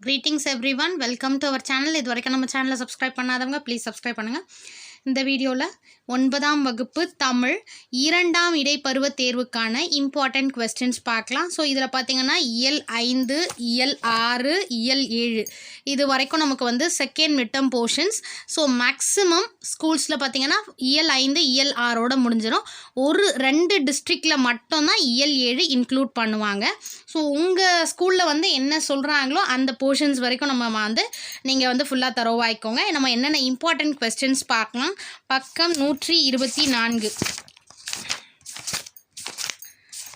Greetings everyone welcome to our channel இது வரைக்கும் நம்ம சேனலை சப்ஸ்கிரைப் பண்ணாதவங்க ப்ளீஸ் சப்ஸ்கிரைப் பண்ணுங்கள் இந்த வீடியோவில் ஒன்பதாம் வகுப்பு தமிழ் இரண்டாம் இடைப்பருவ தேர்வுக்கான இம்பார்ட்டன்ட் கொஸ்டின்ஸ் பார்க்கலாம். ஸோ இதில் பார்த்தீங்கன்னா இயல் ஐந்து இயல் ஆறு இயல் ஏழு. இது வரைக்கும் நமக்கு வந்து second midterm portions so maximum ஸ்கூல்ஸில் பார்த்தீங்கன்னா இயல் ஐந்து இயல் ஆறோட முடிஞ்சிடும். ஒரு ரெண்டு டிஸ்ட்ரிக்டில் மட்டும்தான் இயல் ஏழு இன்க்ளூட் பண்ணுவாங்க. ஸோ உங்கள் ஸ்கூலில் வந்து என்ன சொல்கிறாங்களோ அந்த போர்ஷன்ஸ் வரைக்கும் நம்ம வந்து நீங்கள் வந்து ஃபுல்லாக தரவாய்க்கோங்க நம்ம என்னென்ன இம்பார்ட்டன்ட் கொஸ்டின்ஸ் பார்க்கலாம். பக்கம் நூற்றி இருபத்தி நான்கு.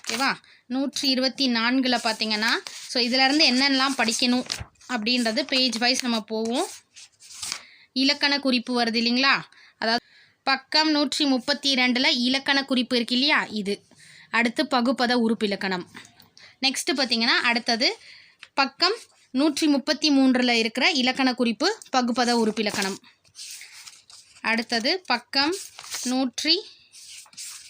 ஓகேவா நூற்றி இருபத்தி நான்கில் பார்த்தீங்கன்னா ஸோ இதிலேருந்து என்னென்னலாம் படிக்கணும் அப்படின்றது பேஜ் வைஸ் நம்ம போவோம். இலக்கண குறிப்பு வருது இல்லைங்களா? அதாவது பக்கம் நூற்றி முப்பத்தி ரெண்டில் இலக்கண குறிப்பு இருக்கு இல்லையா? இது. அடுத்து பகுப்பத உறுப்பு இலக்கணம். நெக்ஸ்ட்டு பார்த்தீங்கன்னா அடுத்தது பக்கம் நூற்றி முப்பத்தி மூன்றில் இருக்கிற இலக்கண குறிப்பு பகுப்பத உறுப்பிலக்கணம் அடுத்தது பக்கம் நூற்றி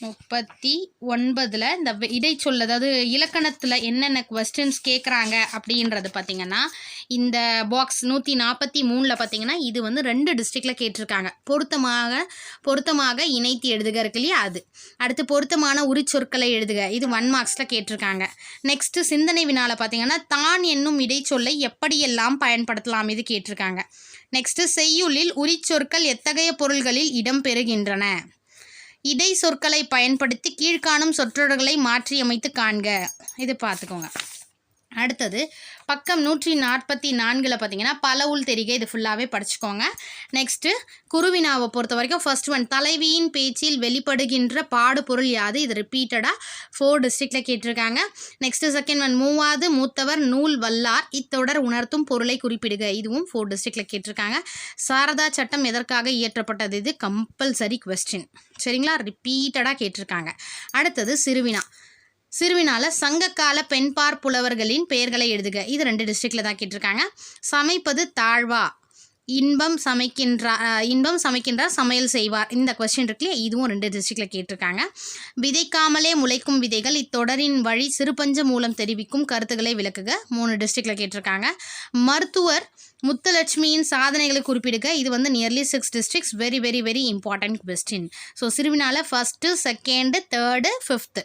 முப்பத்தி ஒன்பதில் இந்த வி- இடைச்சொல் அதாவது இலக்கணத்தில் என்னென்ன கொஸ்டின்ஸ் கேட்குறாங்க அப்படின்றது பார்த்தீங்கன்னா இந்த பாக்ஸ் நூற்றி நாற்பத்தி மூணில் பார்த்தீங்கன்னா இது வந்து ரெண்டு டிஸ்ட்ரிக்டில் கேட்டிருக்காங்க. பொருத்தமாக பொருத்தமாக இணைத்து எழுதுக இருக்கு இல்லையா அது. அடுத்து பொருத்தமான உரிச்சொற்களை எழுதுக. இது ஒன் மார்க்ஸில் கேட்டிருக்காங்க. நெக்ஸ்ட்டு சிந்தனை வினால பார்த்தீங்கன்னா தான் என்னும் இடைச்சொல்லை எப்படியெல்லாம் பயன்படுத்தலாம் இது கேட்டிருக்காங்க. நெக்ஸ்ட்டு செய்யுளில் உரிச்சொற்கள் எத்தகைய பொருள்களில் இடம் பெறுகின்றன? இடை சொற்களை பயன்படுத்தி கீழ்காணும் சொற்றொடர்களை மாற்றியமைத்து காண்க. இது பார்த்துக்கோங்க. அடுத்தது பக்கம் நூற்றி நாற்பத்தி நான்கில் பார்த்தீங்கன்னா பலவுள் தெரிகை இது ஃபுல்லாகவே படிச்சுக்கோங்க. நெக்ஸ்ட்டு குருவினாவை பொறுத்த வரைக்கும் ஃபர்ஸ்ட் ஒன் தலைவியின் பேச்சில் வெளிப்படுகின்ற பாடுபொருள் யாது? இது ரிப்பீட்டடாக ஃபோர் டிஸ்ட்ரிக்டில் கேட்டிருக்காங்க. நெக்ஸ்ட்டு செகண்ட் ஒன் மூவாவது மூத்தவர் நூல் வல்லார் இத்தொடர் உணர்த்தும் பொருளை குறிப்பிடுக. இதுவும் ஃபோர் டிஸ்ட்ரிக்டில் கேட்டிருக்காங்க. சாரதா சட்டம் எதற்காக இயற்றப்பட்டது? இது கம்பல்சரி கொஸ்டின் சரிங்களா? ரிப்பீட்டடாக கேட்டிருக்காங்க. அடுத்தது சிறுவினா. சிறுவினால சங்ககால பெண்பார் புலவர்களின் பெயர்களை எழுதுக. இது ரெண்டு டிஸ்ட்ரிக்டில் தான் கேட்டிருக்காங்க. சமைப்பது தாழ்வா? இன்பம் சமைக்கின்றார் இன்பம் சமைக்கின்றார் சமையல் செய்வார். இந்த கொஸ்டின் இருக்குல்லையே? இதுவும் ரெண்டு டிஸ்ட்ரிக்டில் கேட்டிருக்காங்க. விதைக்காமலே முளைக்கும் விதைகள் இத்தொடரின் வழி சிறுபஞ்ச மூலம் தெரிவிக்கும் கருத்துக்களை விளக்குக. மூணு டிஸ்ட்ரிக்டில் கேட்டிருக்காங்க. மருத்துவர் முத்துலட்சுமியின் சாதனைகளை குறிப்பிடுக. இது வந்து nearly six districts very very very important question so சிறுவினால first second third fifth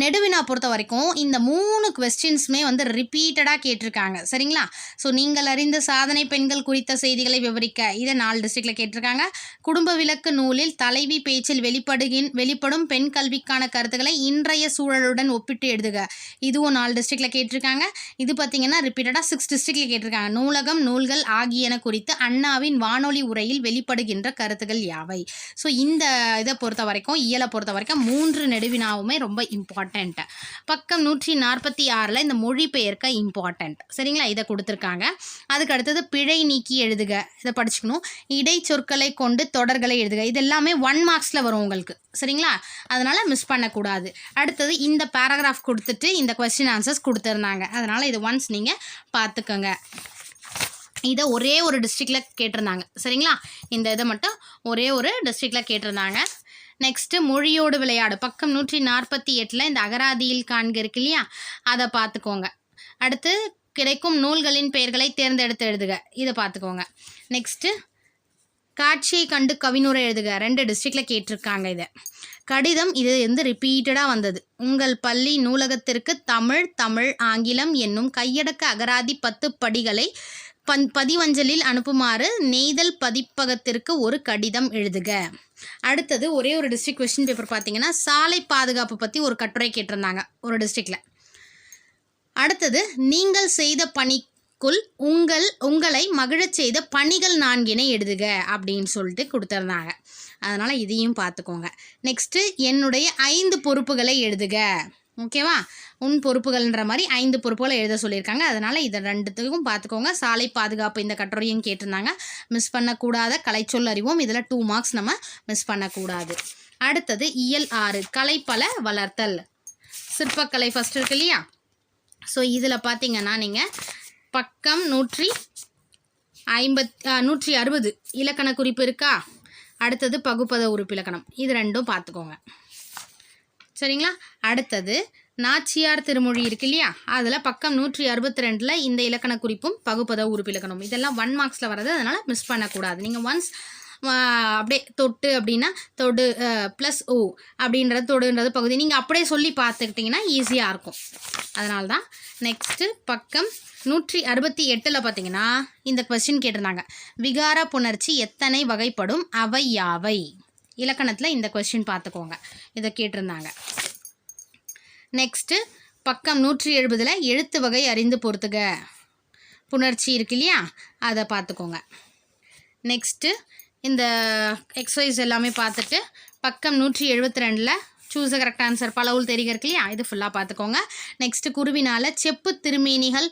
நெடுவினா பொறுத்த வரைக்கும் இந்த மூணு கொஸ்டின்ஸுமே வந்து ரிப்பீட்டடாக கேட்டிருக்காங்க. சரிங்களா? ஸோ நீங்கள் அறிந்த சாதனை பெண்கள் குறித்த செய்திகளை விவரிக்க இதை நாலு டிஸ்ட்ரிக்டில் கேட்டிருக்காங்க. குடும்ப விளக்கு நூலில் தலைவி பேச்சில் வெளிப்படுகின் வெளிப்படும் பெண் கல்விக்கான கருத்துக்களை இன்றைய சூழலுடன் ஒப்பிட்டு எழுதுக. இதுவும் நாலு டிஸ்ட்ரிக்டில் கேட்டிருக்காங்க. இது பார்த்தீங்கன்னா ரிப்பீட்டடாக சிக்ஸ் டிஸ்ட்ரிக்டில் கேட்டிருக்காங்க. நூலகம் நூல்கள் ஆகியன குறித்து அண்ணாவின் வானொலி உரையில் வெளிப்படுகின்ற கருத்துக்கள் யாவை? ஸோ இந்த இதை பொறுத்த வரைக்கும் இயலை பொறுத்த வரைக்கும் மூன்று நெடுவினாவுமே ரொம்ப இம்பார்ட்டண்ட் பக்கம் நூற்றி நாற்பத்தி ஆறில் இந்த மொழிபெயர்க்க இம்பார்ட்டண்ட் சரிங்களா? இதை கொடுத்துருக்காங்க. அதுக்கு அடுத்தது பிழை நீக்கி எழுதுக. இதை படிச்சுக்கணும். இடைச்சொற்களை கொண்டு தொடர்களை எழுதுக. இது எல்லாமே ஒன் மார்க்ஸில் வரும் உங்களுக்கு. சரிங்களா? அதனால் மிஸ் பண்ணக்கூடாது. அடுத்தது இந்த பேராகிராஃப் கொடுத்துட்டு இந்த கொஸ்டின் ஆன்சர்ஸ் கொடுத்துருந்தாங்க. அதனால் இது ஒன்ஸ் நீங்கள் பார்த்துக்கோங்க. இதை ஒரே ஒரு டிஸ்ட்ரிக்டில் கேட்டிருந்தாங்க. சரிங்களா? இந்த இதை மட்டும் ஒரே ஒரு டிஸ்ட்ரிக்டில் கேட்டிருந்தாங்க. நெக்ஸ்ட்டு மொழியோடு விளையாடு. பக்கம் நூற்றி நாற்பத்தி எட்டில் இந்த அகராதியில் காண்க இருக்கு இல்லையா? அதை பார்த்துக்கோங்க அடுத்து கிடைக்கும் நூல்களின் பெயர்களை தேர்ந்தெடுத்து எழுதுக. இதை பார்த்துக்கோங்க நெக்ஸ்ட்டு காட்சியை கண்டு கவினுரை எழுதுக. ரெண்டு டிஸ்ட்ரிக்டில் கேட்டிருக்காங்க இதை. கடிதம் இது வந்து ரிப்பீட்டடாக வந்தது. உங்கள் பள்ளி நூலகத்திற்கு தமிழ் தமிழ் ஆங்கிலம் என்னும் கையடக்க அகராதி பத்து படிகளை பன் பதிவஞ்சலில் அனுப்புமாறு நெய்தல் பதிப்பகத்திற்கு ஒரு கடிதம் எழுதுக. அடுத்தது ஒரே ஒரு டிஸ்ட்ரிக்ட் கொஸ்டின் பேப்பர் பார்த்தீங்கன்னா சாலை பாதுகாப்பு பற்றி ஒரு கட்டுரை கேட்டிருந்தாங்க ஒரு டிஸ்ட்ரிக்டில் அடுத்தது நீங்கள் செய்த பணிக்குள் உங்கள் உங்களை மகிழச் செய்த பணிகள் நான்கினை எழுதுக அப்படின்னு சொல்லிட்டு கொடுத்துருந்தாங்க. அதனால் இதையும் பார்த்துக்கோங்க நெக்ஸ்ட்டு என்னுடைய ஐந்து பொறுப்புகளை எழுதுக. ஓகேவா? உன் பொறுப்புகள்ன்ற மாதிரி ஐந்து பொறுப்புகளை எழுத சொல்லியிருக்காங்க. அதனால் இதை ரெண்டுத்துக்கும் பார்த்துக்கோங்க சாலை பாதுகாப்பு இந்த கட்டுரையும் கேட்டிருந்தாங்க. மிஸ் பண்ணக்கூடாத கலைச்சொல் அறிவோம். இதில் டூ மார்க்ஸ் நம்ம மிஸ் பண்ணக்கூடாது. அடுத்தது இயல் ஆறு கலைப்பல வளர்த்தல். சிற்பக்கலை ஃபஸ்ட் இருக்கு இல்லையா? ஸோ இதில் பார்த்தீங்கன்னா நீங்கள் பக்கம் நூற்றி ஐம்பத் நூற்றி அறுபது இலக்கண குறிப்பு இருக்கா? அடுத்தது பகுப்பத உறுப்பு இலக்கணம். இது ரெண்டும் பார்த்துக்கோங்க சரிங்களா? அடுத்தது நாச்சியார் திருமொழி இருக்கு இல்லையா அதில் பக்கம் நூற்றி அறுபத்தி ரெண்டில் இந்த இலக்கண குறிப்பும் பகுப்பத உறுப்பிலக்கணம். இதெல்லாம் ஒன் மார்க்ஸில் வர்றது அதனால் மிஸ் பண்ணக்கூடாது. நீங்கள் ஒன்ஸ் அப்படியே தொட்டு அப்படின்னா தொடு ப்ளஸ் ஓ அப்படின்றது தொடுன்றது பகுதி. நீங்கள் அப்படியே சொல்லி பார்த்துக்கிட்டிங்கன்னா ஈஸியாக இருக்கும். அதனால தான் நெக்ஸ்ட்டு பக்கம் நூற்றி அறுபத்தி எட்டில் பார்த்தீங்கன்னா இந்த கொஸ்டின் கேட்டிருந்தாங்க. விகார புணர்ச்சி எத்தனை வகைப்படும்? அவை யாவை? இலக்கணத்தில் இந்த கொஸ்டின் பார்த்துக்கோங்க இதை கேட்டிருந்தாங்க. நெக்ஸ்ட்டு பக்கம் நூற்றி எழுபதில் எழுத்து வகை அறிந்து பொறுத்துக. புணர்ச்சி இருக்கு இல்லையா? அதை பார்த்துக்கோங்க நெக்ஸ்ட்டு இந்த எக்ஸசைஸ் எல்லாமே பார்த்துட்டு பக்கம் நூற்றி எழுபத்தி ரெண்டில் சூஸ் கரெக்ட் ஆன்சர் பலவுல் தெரிக இருக்கு இல்லையா? இது ஃபுல்லாக பார்த்துக்கோங்க. நெக்ஸ்ட்டு குருவினால் செப்பு திருமேனிகள்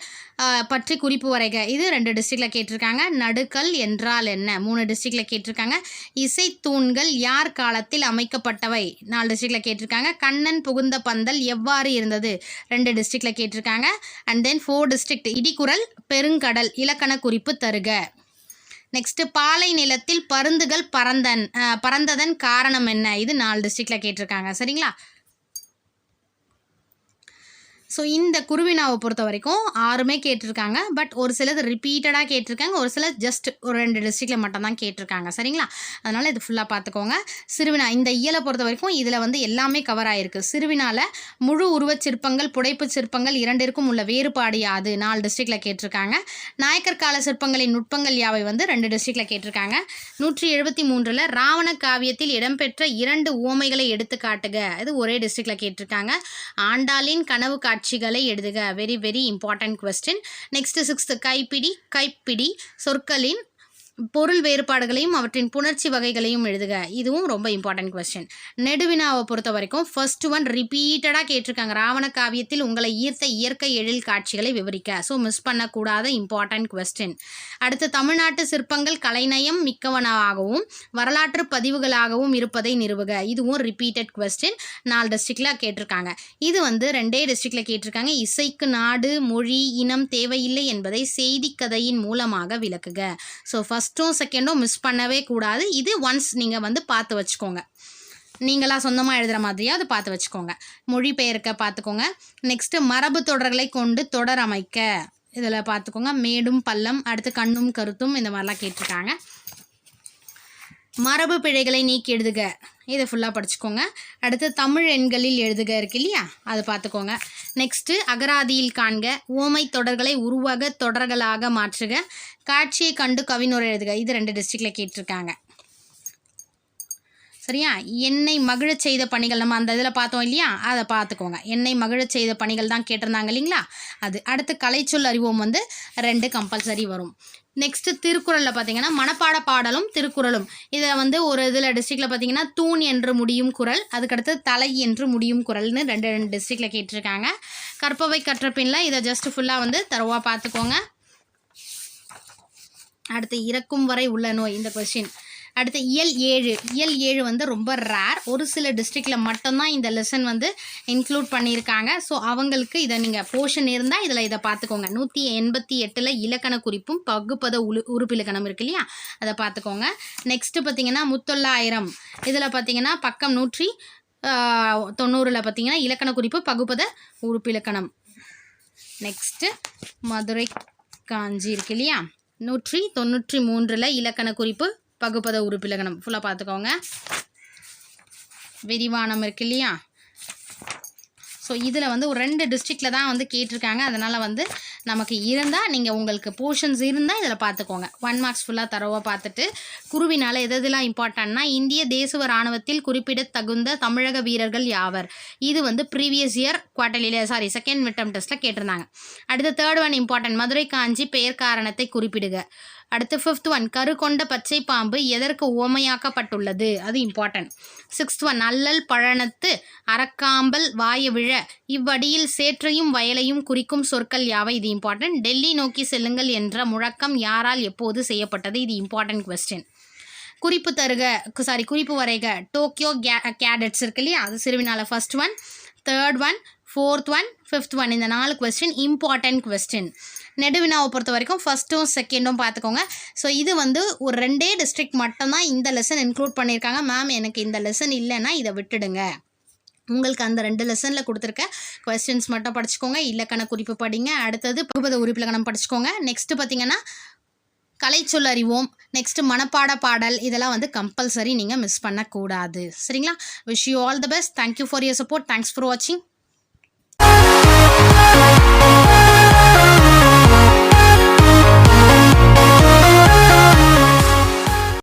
பற்றி குறிப்பு வரைக. இது ரெண்டு டிஸ்ட்ரிக்டில் கேட்டிருக்காங்க. நடுக்கல் என்றால் என்ன? மூணு டிஸ்ட்ரிக்டில் கேட்டிருக்காங்க. இசைத்தூண்கள் யார் காலத்தில் அமைக்கப்பட்டவை? நாலு டிஸ்ட்ரிக்டில் கேட்டிருக்காங்க. கண்ணன் புகுந்த பந்தல் எவ்வாறு இருந்தது? ரெண்டு டிஸ்ட்ரிக்டில் கேட்டிருக்காங்க. அண்ட் தென் ஃபோர் டிஸ்ட்ரிக்ட் இடிக்குரல் பெருங்கடல் இலக்கண குறிப்பு தருக. நெக்ஸ்ட்டு பாலை நிலத்தில் பருந்துகள் பறந்தன் பறந்ததன் காரணம் என்ன? இது நாலு டிஸ்ட்ரிக்டில் கேட்டிருக்காங்க. சரிங்களா? ஸோ இந்த குருவினாவை பொறுத்த வரைக்கும் ஆறுமே கேட்டிருக்காங்க. பட் ஒரு சிலது ரிப்பீட்டடாக கேட்டிருக்காங்க. ஒரு சிலர் ஜஸ்ட் ஒரு ரெண்டு டிஸ்ட்ரிக்டில் மட்டும்தான் கேட்டிருக்காங்க. சரிங்களா? அதனால் இது ஃபுல்லாக பார்த்துக்கோங்க. சிறுவினா இந்த இயலை பொறுத்த வரைக்கும் இதில் வந்து எல்லாமே கவர் ஆகிருக்கு சிறுவினால முழு உருவச் சிற்பங்கள் புடைப்பு சிற்பங்கள் இரண்டிற்கும் உள்ள வேறுபாடு யாது? நாலு டிஸ்ட்ரிக்டில் கேட்டிருக்காங்க. நாயக்கர் கால சிற்பங்களின் நுட்பங்கள் யாவை வந்து ரெண்டு டிஸ்ட்ரிக்டில் கேட்டிருக்காங்க. நூற்றி எழுபத்தி மூன்றில் ராவண காவியத்தில் இடம்பெற்ற இரண்டு ஓமைகளை எடுத்து காட்டுக இது ஒரே டிஸ்ட்ரிக்டில் கேட்டிருக்காங்க. ஆண்டாளின் கனவு காட்சிகளை எழுதுக. Very very important question next sixth கைப்பிடி கைப்பிடி சொற்களின் பொருள் வேறுபாடுகளையும் அவற்றின் புணர்ச்சி வகைகளையும் எழுதுக. இதுவும் ரொம்ப இம்பார்ட்டன்ட் கொஸ்டின் நெடுவினாவை பொறுத்த வரைக்கும் ஃபர்ஸ்ட் ஒன் ரிப்பீட்டடாக கேட்டிருக்காங்க. ராவண காவியத்தில் உங்களை ஈர்த்த இயற்கை எழில் காட்சிகளை விவரிக்க. ஸோ மிஸ் பண்ணக்கூடாத இம்பார்ட்டன்ட் கொஸ்டின் அடுத்து தமிழ்நாட்டு சிற்பங்கள் கலைநயம் மிக்கவனாகவும் வரலாற்று பதிவுகளாகவும் இருப்பதை நிறுவுக. இதுவும் ரிப்பீட்டட் கொஸ்டின் நாலு டிஸ்ட்ரிக்டில் கேட்டிருக்காங்க. இது வந்து ரெண்டே டிஸ்ட்ரிக்டில் கேட்டிருக்காங்க. இசைக்கு நாடு மொழி இனம் தேவையில்லை என்பதை செய்தி கதையின் மூலமாக விளக்குக. ஸோ ஃபஸ்ட் ஃபஸ்ட்டும் செகண்டும் மிஸ் பண்ணவே கூடாது. இது ஒன்ஸ் நீங்கள் வந்து பார்த்து வச்சுக்கோங்க. நீங்களாக சொந்தமாக எழுதுகிற மாதிரியாவது பார்த்து வச்சுக்கோங்க. மொழிபெயர்க்க பார்த்துக்கோங்க. நெக்ஸ்ட்டு மரபு தொடர்களை கொண்டு தொடர் அமைக்க. இதில் பார்த்துக்கோங்க. மேடும் பள்ளம் அடுத்து கண்ணும் கருத்தும் இந்த மாதிரிலாம் கேட்டிருக்காங்க. மரபு பிழைகளை நீக்கி எழுதுக இதை ஃபுல்லாக படிச்சுக்கோங்க. அடுத்து தமிழ் எண்களில் எழுதுக இருக்கு இல்லையா? அதை பார்த்துக்கோங்க நெக்ஸ்ட்டு அகராதியில் காண்க. ஓமை தொடர்களை உருவாக தொடர்களாக மாற்றுக. காட்சியை கண்டு கவினுரை எழுதுக. இது ரெண்டு டிஸ்ட்ரிக்டில் கேட்டிருக்காங்க. சரியா? என்னை மகிழச் செய்த பணிகள் நம்ம அந்த இதில் பார்த்தோம் இல்லையா? அதை பார்த்துக்கோங்க. என்னை மகிழச் செய்த பணிகள் தான் கேட்டிருந்தாங்க இல்லைங்களா? அது அடுத்து கலைச்சொல் அறிவோம் வந்து ரெண்டு கம்பல்சரி வரும். நெக்ஸ்ட்டு திருக்குறளில் பார்த்தீங்கன்னா மனப்பாட பாடலும் திருக்குறளும். இதில் வந்து ஒரு இதில் டிஸ்ட்ரிக்டில் பார்த்தீங்கன்னா தூண் என்று முடியும் குறள் அதுக்கடுத்து தலை என்று முடியும் குரல்னு ரெண்டு ரெண்டு டிஸ்ட்ரிக்டில் கேட்டிருக்காங்க. கற்பவை கற்ற பின்னில் இதை ஜஸ்ட் ஃபுல்லாக வந்து தரவாக பார்த்துக்கோங்க. அடுத்து இறக்கும் வரை உள்ள நோய் இந்த கொஸ்டின் அடுத்து இயல் ஏழு. இயல் ஏழு வந்து ரொம்ப ரேர் ஒரு சில டிஸ்ட்ரிக்டில் மட்டும்தான் இந்த லெசன் வந்து இன்க்ளூட் பண்ணியிருக்காங்க. ஸோ அவங்களுக்கு இதை நீங்கள் போர்ஷன் இருந்தால் இதில் இதை பார்த்துக்கோங்க. நூற்றி எண்பத்தி எட்டில் இலக்கண குறிப்பும் பகுப்பத உரு உறுப்பிலக்கணம் இருக்கு இல்லையா? அதை பார்த்துக்கோங்க. நெக்ஸ்ட்டு பார்த்தீங்கன்னா முத்தொள்ளாயிரம். இதில் பார்த்தீங்கன்னா பக்கம் நூற்றி தொண்ணூறில் பார்த்தீங்கன்னா இலக்கண குறிப்பு பகுப்பத உறுப்பிலக்கணம். நெக்ஸ்ட்டு மதுரை காஞ்சி இருக்கு இல்லையா? நூற்றி தொண்ணூற்றி மூன்றில் இலக்கண குறிப்பு பகுப்பத உறுப்பிலக்கணம் ஃபுல்லாக பார்த்துக்கோங்க விரிவானம் இருக்கு இல்லையா? ஸோ இதில் வந்து ஒரு ரெண்டு டிஸ்ட்ரிக்டில் தான் வந்து கேட்டிருக்காங்க. அதனால் வந்து நமக்கு இருந்தால் நீங்கள் உங்களுக்கு போர்ஷன்ஸ் இருந்தால் இதில் பார்த்துக்கோங்க ஒன் மார்க்ஸ் ஃபுல்லாக தரவாக பார்த்துட்டு குருவினால் எது எதெல்லாம் இம்பார்ட்டன்னா இந்திய தேசுவ இராணுவத்தில் குறிப்பிடத்தகுந்த தமிழக வீரர்கள் யாவர்? இது வந்து ப்ரீவியஸ் இயர் குவார்டர்லியில் சாரி செகண்ட் மிட்டம் டெஸ்ட்டில் கேட்டிருந்தாங்க. அடுத்து third one important Madurai Kanchi பெயர் காரணத்தை குறிப்பிடுக. அடுத்து ஃபிஃப்த் ஒன் கரு கொண்ட பச்சை பாம்பு எதற்கு உவமையாக்கப்பட்டுள்ளது? அது இம்பார்ட்டன்ட் சிக்ஸ்த் ஒன் அல்லல் பழனத்து அறக்காம்பல் வாய விழ. இவ்வடியில் சேற்றையும் வயலையும் குறிக்கும் சொற்கள் யாவை? இது இம்பார்ட்டன்ட் டெல்லி நோக்கி செல்லுங்கள் என்ற முழக்கம் யாரால் எப்போது செய்யப்பட்டது? இது இம்பார்ட்டன்ட் கொஸ்டின் குறிப்பு தருக சாரி குறிப்பு வரைக. டோக்கியோ கே கேடட்ஸ் இருக்கு இல்லையா? அது சிறுவினால first one third one fourth one fifth one இந்த நாலு கொஸ்டின் இம்பார்ட்டன்ட் கொஸ்டின் நெடுவினாவை பொறுத்த வரைக்கும் ஃபஸ்ட்டும் செகண்டும் பார்த்துக்கோங்க. ஸோ இது வந்து ஒரு ரெண்டே டிஸ்ட்ரிக்ட் மட்டும்தான் இந்த லெசன் இன்க்ளூட் பண்ணியிருக்காங்க. மேம் எனக்கு இந்த லெசன் இல்லைன்னா இதை விட்டுடுங்க. உங்களுக்கு அந்த ரெண்டு லெசனில் கொடுத்துருக்க கொஸ்டின்ஸ் மட்டும் படிச்சுக்கோங்க. இலக்கண குறிப்பு படிங்க. அடுத்தது பகுபத உறுப்பிலக்கணம் படிச்சுக்கோங்க. நெக்ஸ்ட்டு பார்த்தீங்கன்னா கலைச்சொல் அறிவோம். நெக்ஸ்ட்டு மனப்பாட பாடல். இதெல்லாம் வந்து கம்பல்சரி நீங்கள் மிஸ் பண்ணக்கூடாது. சரிங்களா? Wish you all the best thank you for your support thanks for வாட்சிங்